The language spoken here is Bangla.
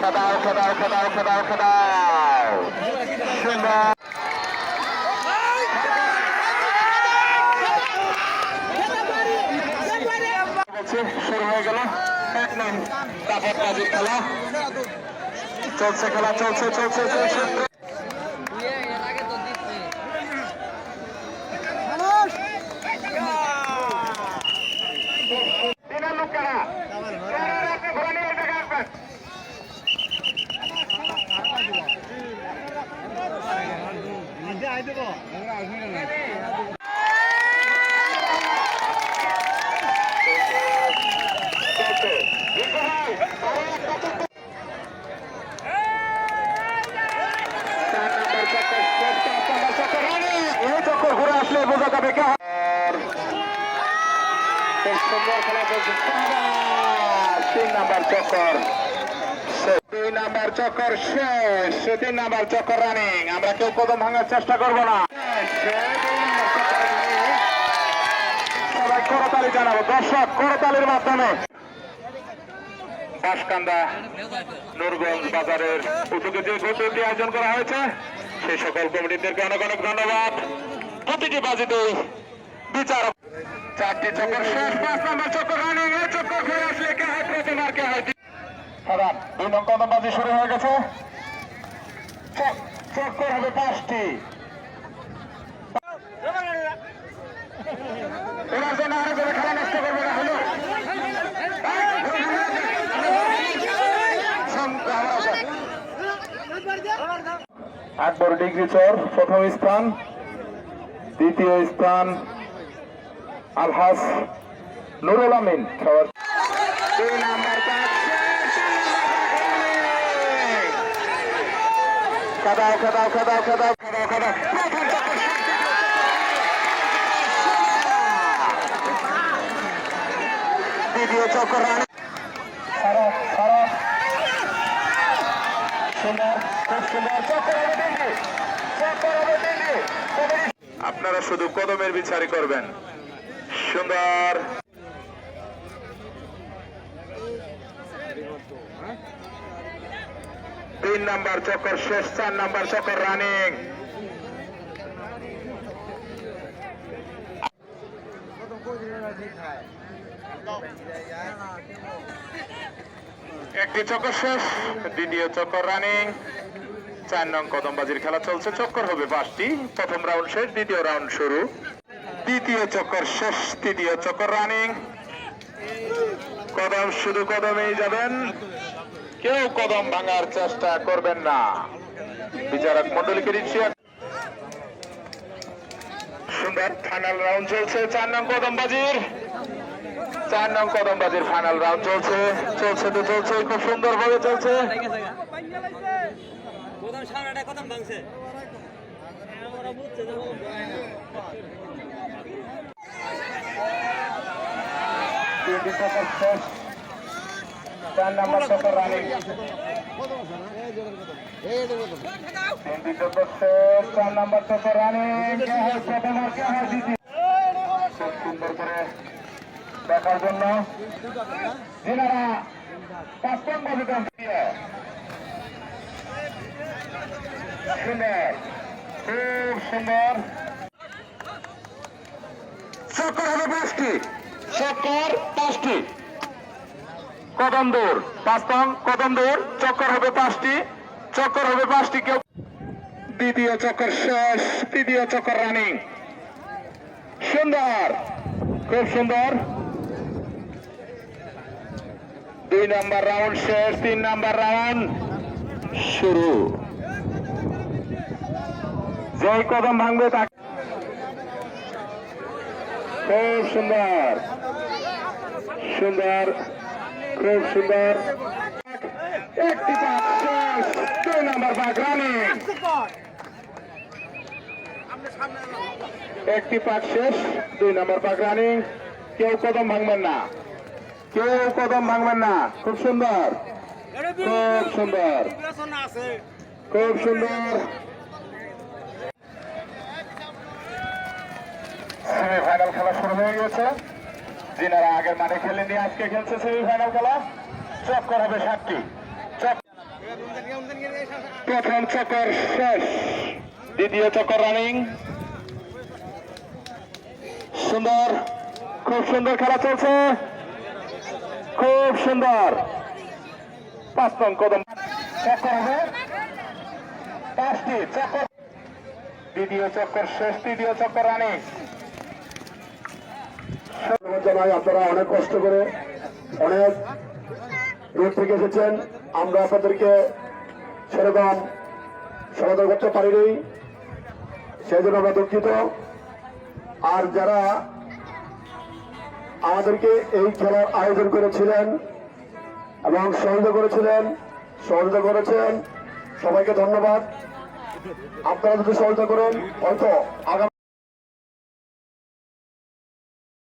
খেদাও খেদাও খেদাও খেদাও খেদাও সুন্দর শুরু হয়ে গেল এক নাম তারপর কাজের খেলা চলছে খেলা চলছে চলছে চলছে তিনের লোক কারা কারা আপনি ঘোরা নিয়ে এই জায়গায় আসবেন চলছে রিকু ভাই আরও একটা চক্কর। চার নাম্বার চক্কর, পাঁচ নাম্বার চক্কর, রানী। এই চক্কর ঘুরে আসলে বোঝা যাবে কে আর আমরা কেউ কদম ভাঙার চেষ্টা করব না। সবাই করতালি জানাব। দর্শক, করতালির মাধ্যমে বাসকান্দা নুরগঞ্জ বাজারের উদ্যোগে যে আয়োজন করা হয়েছে, সেই সকল কমিটিদেরকে অনেক অনেক ধন্যবাদ। প্রতিটি বাজিতে বিচারক চারটি চক্কর শেষ পাঁচ নম্বর চক্কর রানিং এই চক্কর হয়ে আসলে কে হয় প্রথম আর কে হয়? খারাপ দুই নং কদম বাজি শুরু হয়ে গেছে চক্কর হবে পাঁচটি এবার যেন আরও করে খেলা নষ্ট করবে না হলো আকবর ডিগ্রি চর প্রথম স্থান দ্বিতীয় স্থান আলহাস নুরুল আমিন খাবার দুই নাম্বার পাঁচ খেদাও খেদাও খেদাও খেদাও খেদাও খেদাও। প্রথম চক্কর শেষ। দ্বিতীয় চক্কর রান। খারাপ খারাপ সুন্দর খুব সুন্দর। চক্কর চক্কর হবে তিনটি কবরী- আপনারা শুধু কদমের বিচারই করবেন। সুন্দর। তিন নাম্বার চক্কর শেষ, চার নাম্বার চক্কর রানিং। একটি চক্কর শেষ, দ্বিতীয় চক্কর রানিং। চার নং কদমবাজির খেলা চলছে, চক্কর হবে পাঁচটি। প্রথম রাউন্ড শেষ, দ্বিতীয় রাউন্ড শুরু। দ্বিতীয় চক্কর, শেষ তৃতীয় চক্কর রানিং। কদম, শুধু কদমেই যাবেন। কেউ কদম ভাঙার চেষ্টা করবেন না। বিচারক মন্ডলীকে দিচ্ছি। সুন্দর ফাইনাল রাউন্ড চলছে। চার নং কদমবাজির। চার নং কদমবাজির ফাইনাল রাউন্ড চলছে। চলছে তো চলছে, খুব সুন্দর ভাবে চলছে। প্রথম সামনেটা কদম ভাঙছে। তিনটি চক্কর শেষ চার নাম্বার চক্কর রানিং তিনটি চক্কর হয় হয় খুব সুন্দর করে দেখার জন্য খুব সুন্দর চক্কর হবে পাঁচটি চক্কর, পাঁচটি। কদম দৌড়, পাঁচ পং, কদম দৌড়, চক্কর হবে পাঁচটি। চক্কর হবে পাঁচটি, কেউ দ্বিতীয় চক্কর শেষ, তৃতীয় চক্কর রানিং। সুন্দর, খুব সুন্দর। দুই নাম্বার রাউন্ড শেষ, তিন নাম্বার রাউন্ড শুরু। যেই কদম ভাঙবে তাকে খুব সুন্দর। সুন্দর, খুব সুন্দর। একটি দুই নম্বর পাক একটি পাক, শেষ। দুই নাম্বার পাক কেউ কদম ভাঙবেন না। কেউ কদম ভাঙবেন না। খুব সুন্দর। খুব সুন্দর। খুব সুন্দর। সেমিফাইনাল খেলা শুরু হয়ে গেছে যিনারা আগের মাঠে খেলেনি আজকে খেলছে সেমিফাইনাল খেলা। চক্কর হবে সাতটি। প্রথম চক্কর শেষ। দ্বিতীয় চক্কর রানিং সুন্দর। খুব সুন্দর খেলা চলছে। খুব সুন্দর। পাঁচ নং কদম। চক্কর হবে পাঁচটি। চক্কর দ্বিতীয় চক্কর শেষ, তৃতীয় চক্কর রানিং জানাই। আপনারা অনেক কষ্ট করে অনেক দূর থেকে এসেছেন। আমরা আপনাদেরকে সেরকম সমাধান করতে পারিনি সেই জন্য আমরা দুঃখিত। আর যারা আমাদেরকে এই খেলার আয়োজন করেছিলেন এবং সহযোগিতা করেছিলেন সহযোগিতা করেছেন, সবাইকে ধন্যবাদ। আপনারা যদি সহযোগিতা করেন, হয়তো আগামী